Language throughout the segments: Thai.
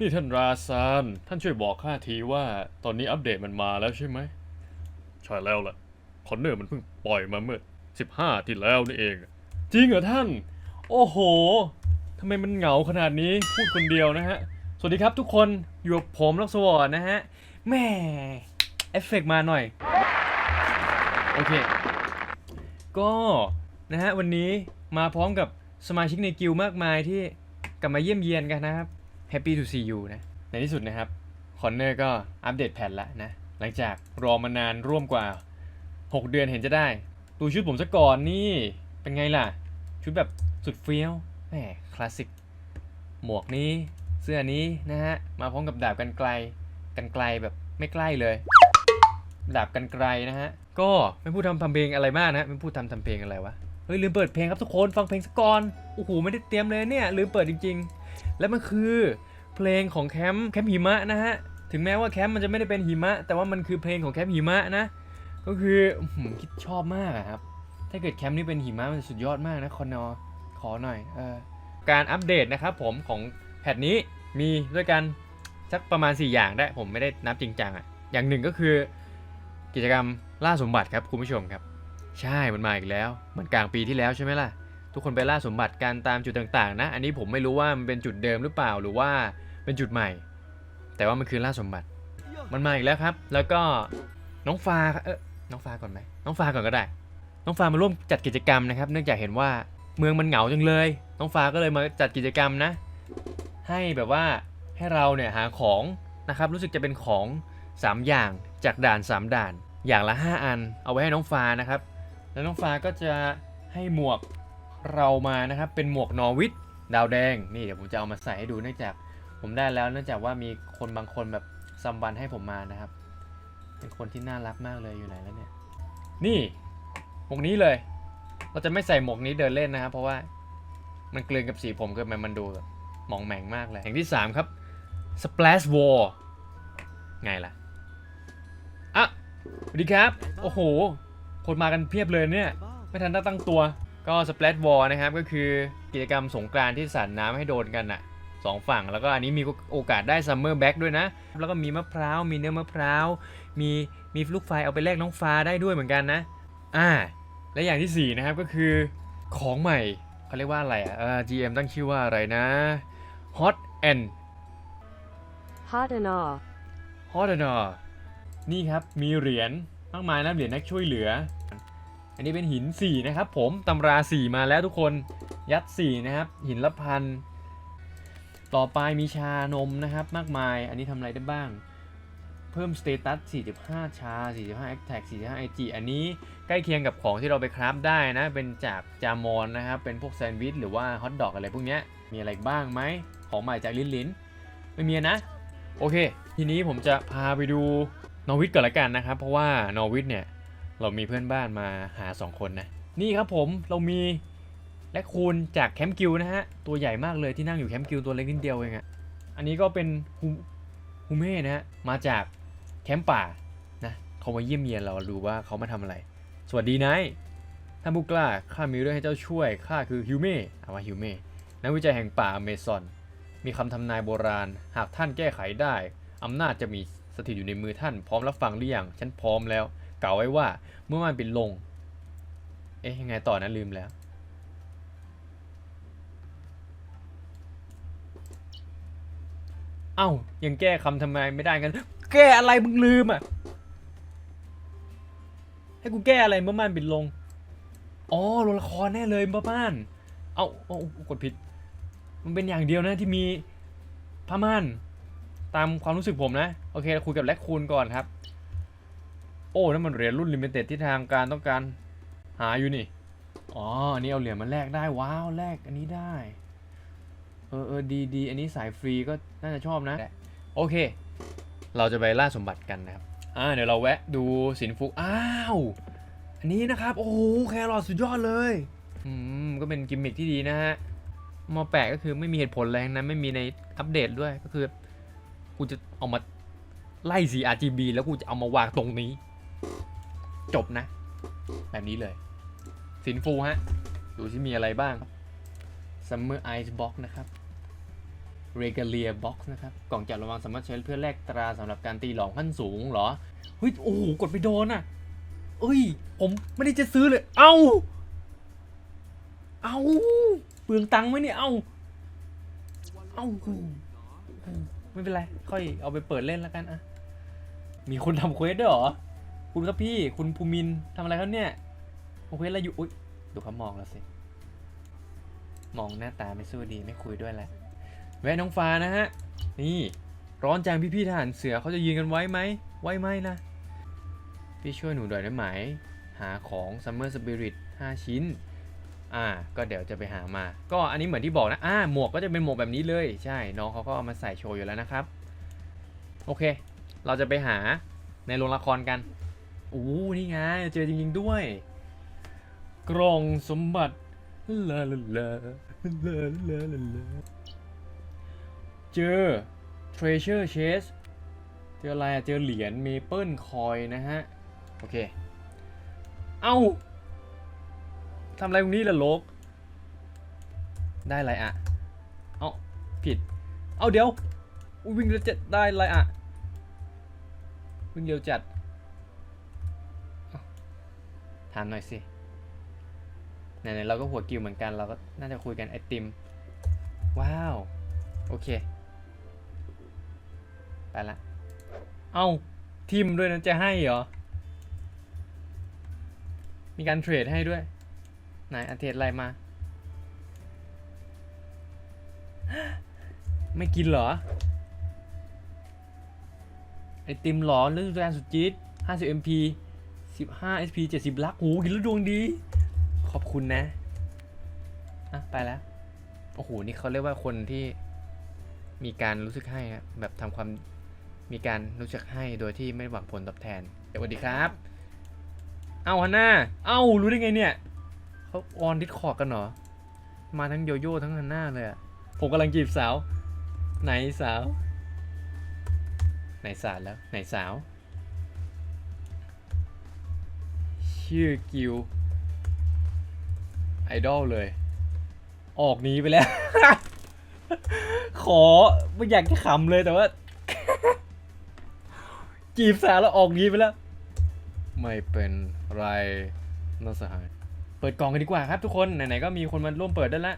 นี่ท่านราซาน ท่านช่วยบอกข้าทีว่า ตอนนี้อัปเดตมันมาแล้วใช่ไหม ใช่แล้วล่ะ คอนเนอร์มันเพิ่งปล่อยมาเมื่อ 15 ที่แล้วนี่เอง จริงเหรอท่าน โอ้โห ทำไมมันเหงาขนาดนี้ พูดคนเดียวนะฮะ สวัสดีครับทุกคน อยู่กับผมลักษวรนะฮะแหม่เอฟเฟกต์มาหน่อย โอเค ก็นะฮะวันนี้มาพร้อมกับสมาชิกในกิลด์มากมายที่กลับมาเยี่ยมเยียนกันนะครับ Happy to see you นะ ในที่สุดนะครับคอนเนอร์ก็อัปเดตแพทล้วนะ หลังจากรอมานานร่วมกว่า 6 เดือนเห็นจะได้ ดูชุดผมซะก่อนนี่เป็นไงล่ะ ชุดแบบสุดเฟี้ยวแหมคลาสสิก หมวกนี้เสื้อนี้นะฮะ มาพร้อมกับดาบกันไกลกันไกลแบบไม่ใกล้เลย ดาบกันไกลนะฮะ ก็ไม่พูดทำทำเพลงอะไรมากนะ ไม่พูดทำทำเพลงอะไรวะ เฮ้ยลืมเปิดเพลงครับทุกคนฟังเพลงสักก่อน โอ้โหไม่ได้เตรียมเลยเนี่ยลืมเปิดจริงๆ แล้วมันคือเพลงของแคมป์แคมป์หิมะนะฮะ ถึงแม้ว่าแคมป์มันจะไม่ได้เป็นหิมะ แต่ว่ามันคือเพลงของแคมป์หิมะนะ ก็คืออื้อหือคิดชอบมากอะครับ ถ้าเกิดแคมป์นี้เป็นหิมะมันสุดยอดมากนะคอนอขอหน่อยเออการอัปเดตนะครับผมของแพทนี้มีด้วยกันสักประมาณ 4 อย่างได้ ผมไม่ได้นับจริงจังอะอย่างหนึ่งก็คือ กิจกรรมล่าสมบัติครับคุณผู้ชมครับ ใช่มันมาอีกแล้ว เหมือนกลางปีที่แล้วใช่ไหมล่ะ ทุกคนไปล่าสมบัติกันตามจุดต่างๆ นะ อันนี้ผมไม่รู้ว่ามันเป็นจุดเดิมหรือเปล่าหรือว่าเป็นจุดใหม่ แต่ว่ามันคือล่าสมบัติ มันมาอีกแล้วครับ แล้วก็น้องฟ้าเออน้องฟ้าก่อนไหมน้องฟ้าก่อนก็ได้ น้องฟ้ามาร่วมจัดกิจกรรมนะครับ เนื่องจากเห็นว่าเมืองมันเหงาจังเลย น้องฟ้าก็เลยมาจัดกิจกรรมนะ ให้แบบว่าให้เราเนี่ยหาของนะครับรู้สึกจะเป็นของ 3 อย่างจากด่าน 3 ด่าน อย่างละ 5 อัน เอาไว้ให้น้องฟ้านะครับ แล้วน้องฟ้าก็จะให้หมวก เรามานะครับเป็นหมวกนอวิทดาวแดงนี่เดี๋ยวผมจะเอามาใส่ให้ดูเนื่องจากผมได้แล้วเนื่องจากว่ามีคนบางคนแบบซัมบันให้ผมมานะครับ เป็นคนที่น่ารักมากเลยอยู่ไหนแล้วเนี่ย นี่หมวกนี้เลย เราจะไม่ใส่หมวกนี้เดินเล่นนะครับ เพราะว่ามันเกลือนกับสีผมเกินไปมันดูแบบหมองแหม่งมากเลยอย่างที่ 3 ครับ Splash Wall ไงล่ะอะสวัสดีครับ โอ้โห คนมากันเพียบเลยเนี่ย ไม่ทันได้ตั้งตัว ก็ Splash Wall นะครับก็คือกิจกรรมสงกรานต์ที่สาดน้ำให้โดนกันน่ะสองฝั่งแล้วก็อันนี้มีโอกาสได้ Summer Back ด้วยนะ แล้วก็มีมะพร้าวมีเนื้อมะพร้าวมีมีลูกไฟเอาไปแลกน้องฟ้าได้ด้วยเหมือนกันนะอ่าและอย่างที่สี่นะครับก็คือของใหม่เขาเรียกว่าอะไรอะเอ่อ GM ตั้งชื่อว่าอะไรนะ Hot and Hot and all. Hot and all นี่ครับมีเหรียญมากมายนะเหรียญนักช่วยเหลือ อันนี้เป็นหิน 4 นะครับ ผมตำรา 4 มาแล้วทุกคนยัด 4 นะครับ หินละพัน ต่อไปมีชานมนะครับ มากมาย อันนี้ทำอะไรได้บ้าง เพิ่มสเตตัส 45 ชา 45 Attack 45 IG อันนี้ใกล้เคียงกับของที่เราไปคราฟได้นะ เป็นจากจามอนนะครับ เป็นพวกแซนด์วิชหรือว่าฮอทดอกอะไรพวกนี้มีอะไรบ้างไหม ของใหม่จากลิ้นลิ้นไม่มีนะ โอเค ทีนี้ผมจะพาไปดูนอวิทก่อนละกันนะครับ เพราะว่านอวิทเนี่ย เรามีเพื่อนบ้านมาหา 2 คนนะ นี่ครับผมเรามีและคูณจากแคมป์กิลนะฮะ ตัวใหญ่มากเลยที่นั่งอยู่แคมป์กิลตัวเล็กนิดเดียวเองอะอันนี้ก็เป็นฮูฮูเม่นะฮะ มาจากแคมป์ป่านะเขามาเยี่ยมเยียนเราดูว่าเขามาทำอะไร สวัสดีนายท่านผู้กล้าข้ามีเรื่องให้เจ้าช่วยข้าคือฮิวเม่เอาว่าฮิวเม่นักวิจัยแห่งป่าอเมซอน มีคำทำนายโบราณ หากท่านแก้ไขได้อำนาจจะมีสถิตอยู่ในมือท่านพร้อมรับฟังหรือยังฉันพร้อมแล้ว กล่าวไว้ว่า เมื่อมันปิดลง เอ๊ะยังไงต่อนะลืมแล้ว เอ้ายังแก้คำทำไมไม่ได้กัน แก้อะไรมึงลืมอะ ให้กูแก้อะไรเมื่อมันปิดลง อ๋อโรละครแน่เลยป้าบ้านเอาเอาเอากดผิด มันเป็นอย่างเดียวนะที่มีผ้าม่านตามความรู้สึกผมนะ โอเคเราคุยกับแลคคูนก่อนครับ โอ้นั่นมันเหรียญรุ่นลิมิเต็ดที่ทางการต้องการหาอยู่นี่ อ๋อ อันนี้เอาเหรียญมาแลกได้ ว้าว แลกอันนี้ได้ เออเออดีดีอันนี้สายฟรีก็น่าจะชอบนะ โอเค เราจะไปล่าสมบัติกันนะครับ อ่า เดี๋ยวเราแวะดูสินฟุกอ้าว อันนี้นะครับ โอ้โห แครอทสุดยอดเลย อืม ก็เป็นกิมมิคที่ดีนะฮะมอแปะก็คือไม่มีเหตุผลอะไรทั้งนั้น ไม่มีในอัปเดตด้วย ก็คือ กูจะเอามาไล่สี RGB แล้วกูจะเอามาวางตรงนี้ จบนะ แบบนี้เลย สินฟูฮะ ดูที่มีอะไรบ้าง Summer Ice Box นะครับ regalia box นะครับ กล่องจัดระวังสามารถใช้เพื่อแลกตราสำหรับการตีหลอมขั้นสูงเหรอ เฮ้ย โอ้โห กดไปโดนอะ เอ้ย ผมไม่ได้จะซื้อเลย เอ้า เอ้า เปลืองตังค์ไหมเนี่ย เอ้า เอ้า ไม่เป็นไร ค่อยเอาไปเปิดเล่นแล้วกันอะมีคนทำเควสด้วยเหรอ คุณครับพี่ คุณภูมินทำอะไรครับเนี่ยทำเควสอะไรอยู่ อุ้ยดูเขามองแล้วสิ มองหน้าตาไม่สู้ดีไม่คุยด้วยแล้วแวะน้องฟ้านะฮะ นี่ ร้อนจังพี่ๆทหารเสือเขาจะยืนกันไว้ไหม ไว้ไหมนะ พี่ช่วยหนูหน่อยได้ไหม หาของ Summer Spirit 5ชิ้น อ่า ก็เดี๋ยวจะไปหามา ก็อันนี้เหมือนที่บอกนะ อ่า หมวกก็จะเป็นหมวกแบบนี้เลย ใช่ น้องเขาก็เอามาใส่โชว์อยู่แล้วนะครับ โอเค เราจะไปหาในโรงละครกัน อู้นี่ไง เจอจริงๆด้วย กล่องสมบัติลาลาลาลาลาลาเจอ treasure chest เจออะไรอะเจอเหรียญ maple coin นะฮะ โอเค เอ้าทำอะไรตรงนี้ล่ะโลก ได้อะไรอะเอ้าผิด เอ้าเดี๋ยววิ่งเร็วจัดได้อะไรอะวิ่งเร็วจัด ถามหน่อยสิไหนๆเราก็หัวกิวเหมือนกันเราก็น่าจะคุยกันไอติม ว้าว โอเค ไปละ เอ้า ทิมด้วยนะจะให้เหรอ มีการเทรดให้ด้วย ไหนอันเทรดอะไรมา ไม่กินเหรอ ไอติมหรอเรื่องแรงสุดจี๊ด50 MP 15 SP 70 ลักโหกินแล้วดวงดี ขอบคุณนะอะไปแล้ว โอ้โห นี่เขาเรียกว่าคนที่มีการรู้สึกให้ครับแบบทำความมีการรู้จักให้โดยที่ไม่หวังผลตอบแทนสวัสดีครับ เอาฮันน่าเอ้ารู้ได้ไงเนี่ยเขาออนดิสคอร์ดกันเหรอ มาทั้งโยโย่ทั้งฮันน่าเลยอะผมกำลังจีบสาว ไหนสาว ไหนสาวแล้ว ไหนสาว ชื่อกิวไอดอลเลย ออกหนีไปแล้ว ขอไม่อยากจะขำเลยแต่ว่า จีบสาวแล้วออกหนีไปแล้ว ไม่เป็นไรน่าสหาย เปิดกล่องกันดีกว่าครับทุกคน ไหนๆก็มีคนมาร่วมเปิดได้ละ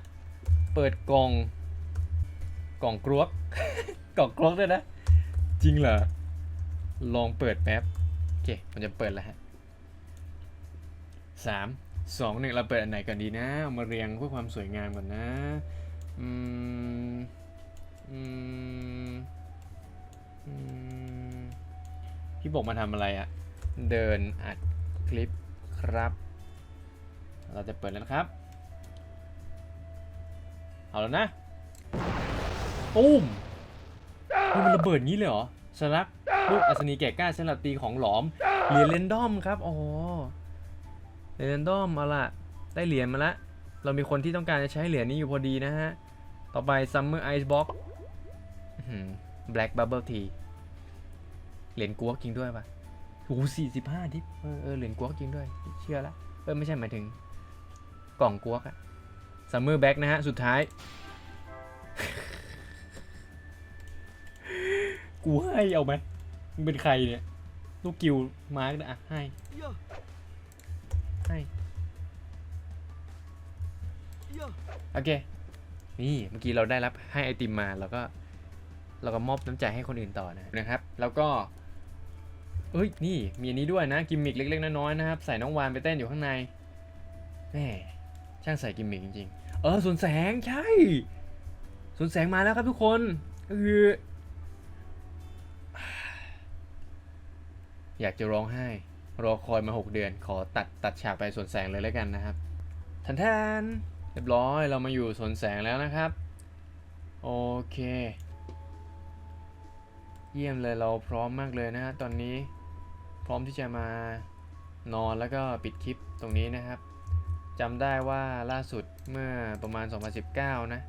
เปิดกล่อง กล่องกรวก กล่องกรวกด้วยนะ จริงเหรอ ลองเปิดแป๊บ โอเค มันจะเปิดแล้วฮะ สามสองหนึ่งเราเปิดอันไหนกันดีนะเอามาเรียงเพื่อความสวยงามก่อนนะอืมอืมอืมพี่บอกมาทำอะไรอะเดินอัดคลิปครับ เราจะเปิดแล้วนะครับ เอาแล้วนะตุ้มมันระเบิดงี้เลยเหรอสลักลูกอัศนีแก่กล้าสำหรับตีของหลอมเหรียญเรนดอมครับ อ๋อ เหรียญเรนดอมเอาละได้เหรียญมาละเรามีคนที่ต้องการจะใช้เหรียญนี้อยู่พอดีนะฮะ ต่อไป Summer Ice Box อื้อหือ Black Bubble Tea เหรียญกัวกจริงด้วยปะโอ้สี่สิบห้าทิปเออเหรียญกัวกจริงด้วย เชื่อละเออไม่ใช่หมายถึง กล่องกัวกอะ Summer Back นะฮะ สุดท้าย กูให้เอาไหมมึงเป็นใครเนี่ย ลูกกิวมาร์กนะอะให้ ให้ โอเค นี่เมื่อกี้เราได้รับให้ไอติมมาแล้วก็ เราก็มอบน้ำใจให้คนอื่นต่อนะนะครับ แล้วก็เอ้ย นี่ มีอันนี้ด้วยนะ กิมมิกเล็ก ๆ น้อยๆนะครับ ใส่น้องวานไปเต้นอยู่ข้างในแม่ช่างใส่กิมมิกจริงๆ เออสวนแสงใช่สวนแสงมาแล้วครับทุกคนก็คืออยากจะร้องไห้ รอคอยมา 6 เดือน ขอตัดตัดฉากไปสวนแสงเลยแล้วกันนะครับทันทนเรียบร้อยเรามาอยู่สวนแสงแล้วนะครับ โอเค เยี่ยมเลยเราพร้อมมากเลยนะฮะตอนนี้พร้อมที่จะมานอนแล้วก็ปิดคลิปตรงนี้นะครับจำได้ว่าล่าสุดเมื่อประมาณ 2019 นะ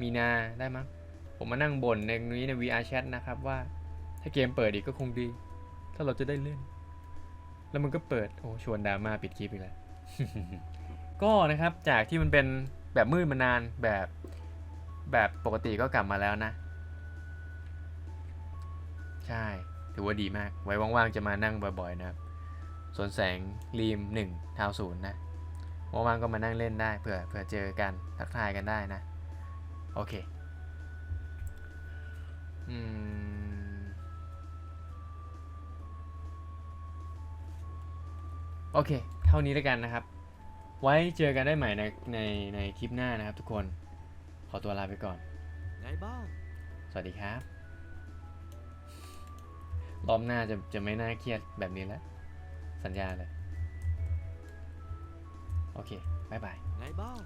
มีนาได้มั้งผมมานั่งบ่นในนี้ใน VR Chat นะครับว่าถ้าเกมเปิดอีกก็คงดี ถ้าเราจะได้เล่น แล้วมันก็เปิด โอ้ ชวนดราม่าปิดคลิปอีกแล้ว ก็นะครับ จากที่มันเป็นแบบมืดมานานแบบ แบบปกติก็กลับมาแล้วนะ ใช่ ถือว่าดีมาก ไว้ว่างๆจะมานั่งบ่อยๆนะครับส่วนแสงรีมหนึ่งทาวศูนย์นะ ว่างๆก็มานั่งเล่นได้เผื่อเผื่อเจอกัน ทักทายกันได้นะ โอเค อืม โอเค เท่านี้แล้วกันนะครับ ไว้เจอกันได้ใหม่ในในในคลิปหน้านะครับทุกคน ขอตัวลาไปก่อน ไงบ้าง สวัสดีครับ รอบหน้าจะจะไม่น่าเครียดแบบนี้แล้ว สัญญาเลย โอเค บ๊ายบาย ไงบ้าง